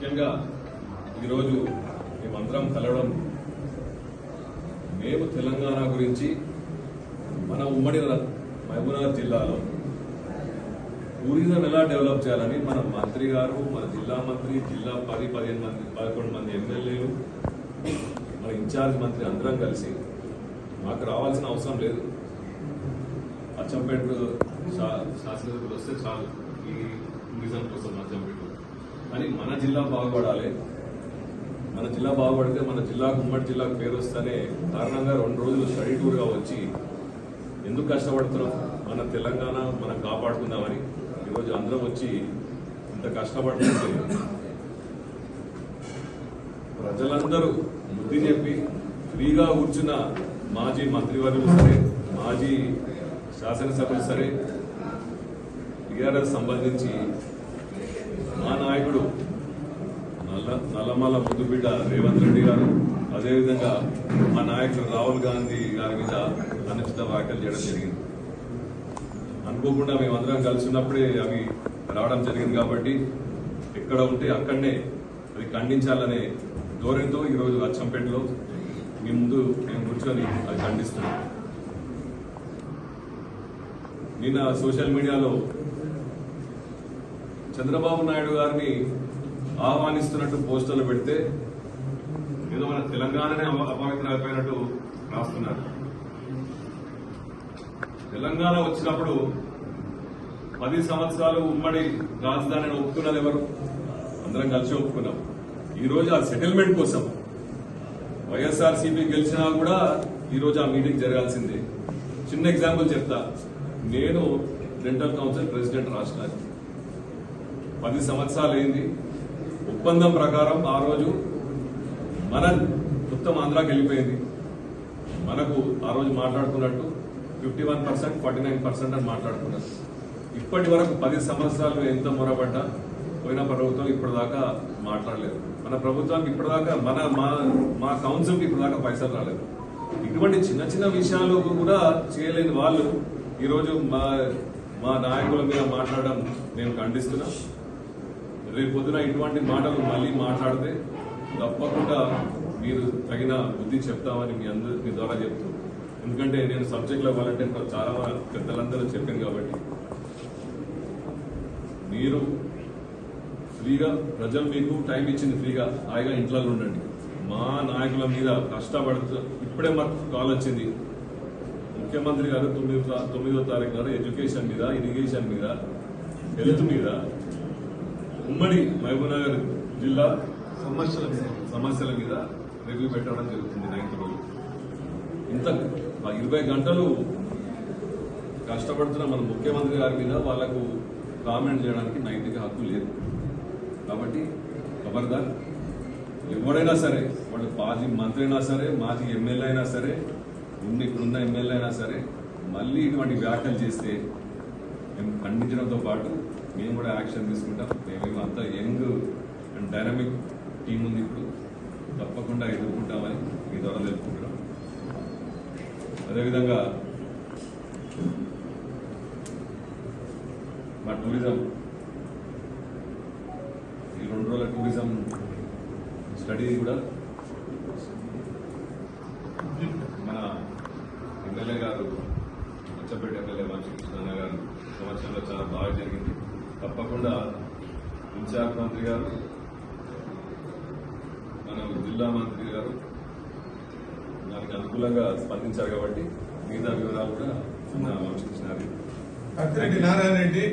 ముఖ్యంగా ఈరోజు మేమందరం కలవడం మేము తెలంగాణ గురించి మన ఉమ్మడి ర- మహబూబ్నగర్ జిల్లాలో టూరిజం ఎలా డెవలప్ చేయాలని మన మంత్రి గారు మన జిల్లా మంత్రి జిల్లా పది పదిహేను మంది పదకొండు మంది ఎమ్మెల్యేలు మన ఇన్ఛార్జ్ మంత్రి అందరం కలిసి మాకు రావాల్సిన అవసరం లేదు. అచ్చంపేట శా- శాసనసభ్యులు వస్తే చాలు ఈ టూరిజం కోసం అచ్చంపేట కానీ మన జిల్లా బాగుపడాలి. మన జిల్లా బాగుపడితే మన జిల్లాకు ఉమ్మడి జిల్లాకు పేరు వస్తేనే కారణంగా రెండు రోజులు స్టడీ టూర్గా వచ్చి ఎందుకు కష్టపడుతున్నాం? మన తెలంగాణ మనం కాపాడుకుందామని ఈరోజు అందరం వచ్చి ఇంత కష్టపడుతుంటే ప్రజలందరూ బుద్ధి చెప్పి ఫ్రీగా కూర్చున్న మాజీ మంత్రివర్యులు సరే మాజీ శాసనసభ్యులు సరే టీఆర్ఎస్ సంబంధించి మా నాయకుడు నల్ల నల్లమల్ల ముద్దుబిడ్డ రేవంత్ రెడ్డి గారు అదేవిధంగా మా నాయకుడు రాహుల్ గాంధీ గారి మీద అనుచిత వ్యాఖ్యలు చేయడం జరిగింది. అనుకోకుండా మేమందరం కలిసి ఉన్నప్పుడే అవి రావడం జరిగింది కాబట్టి ఎక్కడ ఉంటే అక్కడనే అది ఖండించాలనే ధోరణితో ఈరోజు అచ్చంపేటలో మీ ముందు మేము కూర్చొని అది ఖండిస్తున్నాం. నిన్న సోషల్ మీడియాలో చంద్రబాబు నాయుడు గారిని ఆహ్వానిస్తున్నట్టు పోస్టర్లు పెడితే ఏదో మన తెలంగాణనే అపవిత్రమైపోయినట్టు రాస్తున్నారు. తెలంగాణ వచ్చినప్పుడు పది సంవత్సరాలు ఉమ్మడి రాజధానిని ఒప్పుకున్నది ఎవరు? అందరం కలిసి ఒప్పుకున్నాం. ఈరోజు ఆ సెటిల్మెంట్ కోసం వైఎస్ఆర్సీపీ గెలిచినా కూడా ఈరోజు ఆ మీటింగ్ జరగాల్సిందే. చిన్న ఎగ్జాంపుల్ చెప్తా. నేను డెంటల్ కౌన్సిల్ ప్రెసిడెంట్ రాష్ట్రానికి. పది సంవత్సరాలు అయింది. ఒప్పందం ప్రకారం ఆ రోజు మన మొత్తం ఆంధ్రాకి వెళ్ళిపోయింది. మనకు ఆ రోజు మాట్లాడుకున్నట్టు fifty one percent forty nine percent అని మాట్లాడుకున్నారు. ఇప్పటి వరకు పది సంవత్సరాలు ఎంత మొరబడ్డా పోయిన ప్రభుత్వం ఇప్పటిదాకా మాట్లాడలేదు. మన ప్రభుత్వానికి ఇప్పటిదాకా మన మా మా కౌన్సిల్కి ఇప్పటిదాకా పైసలు రాలేదు. ఇటువంటి చిన్న చిన్న విషయాలు కూడా చేయలేని వాళ్ళు ఈరోజు మా మా నాయకుల మీద మాట్లాడడం నేను ఖండిస్తున్నా. రేపు పొద్దున ఇటువంటి మాటలు మళ్ళీ మాట్లాడితే తప్పకుండా మీరు తగిన బుద్ధి చెప్తామని మీ అందరి మీ ద్వారా చెప్తూ ఎందుకంటే నేను సబ్జెక్ట్లో వాళ్ళంటే చాలా పెద్దలందరూ చెప్పాను కాబట్టి. మీరు ఫ్రీగా ప్రజలు మీకు టైం ఇచ్చింది ఫ్రీగా హాయిగా ఇంట్లో ఉండండి. మా నాయకుల మీద కష్టపడుతూ ఇప్పుడే మాకు కాల్ వచ్చింది. ముఖ్యమంత్రి గారు తొమ్మిదో తొమ్మిదో తారీఖు గారు ఎడ్యుకేషన్ మీద ఇరిగేషన్ మీద హెల్త్ మీద ఉమ్మడి మహబూబ్నగర్ జిల్లా సమస్యల మీద సమస్యల మీద రివ్యూ పెట్టడం జరుగుతుంది నైన్త్ రోజు. ఇంత ఇరవై గంటలు కష్టపడుతున్న మన ముఖ్యమంత్రి గారి మీద వాళ్ళకు కామెంట్ చేయడానికి నైతిక హక్కు లేదు. కాబట్టి ఖబర్దార్ ఎవరైనా సరే వాళ్ళు మాజీ మంత్రి అయినా సరే మాజీ ఎమ్మెల్యే అయినా సరే ఉన్న ఇప్పుడున్న ఎమ్మెల్యే అయినా సరే మళ్ళీ ఇటువంటి వ్యాఖ్యలు చేస్తే మేము ఖండించడంతో పాటు మేము కూడా యాక్షన్ తీసుకుంటాం. మేము అంత యంగ్ అండ్ డైనమిక్ టీం ఉంది ఇప్పుడు. తప్పకుండా ఎదుర్కొంటామని మీ ద్వారా తెలుపుకుంటున్నాం. అదేవిధంగా మా టూరిజం ఈ రెండు రోజుల టూరిజం స్టడీ కూడా మన ఎమ్మెల్యే గారు అచ్చపేట ఎమ్మెల్యే మంచి కృష్ణన్న సంవత్సరంలో చాలా బాగా జరిగింది. తప్పకుండా ఇన్ఛార్జ్ మంత్రి గారు మన జిల్లా మంత్రి గారు దానికి అనుకూలంగా స్పందించారు కాబట్టి మిగతా వివరాలు కూడా చిన్న ఆలోచించినారు నారాయణ రెడ్డి.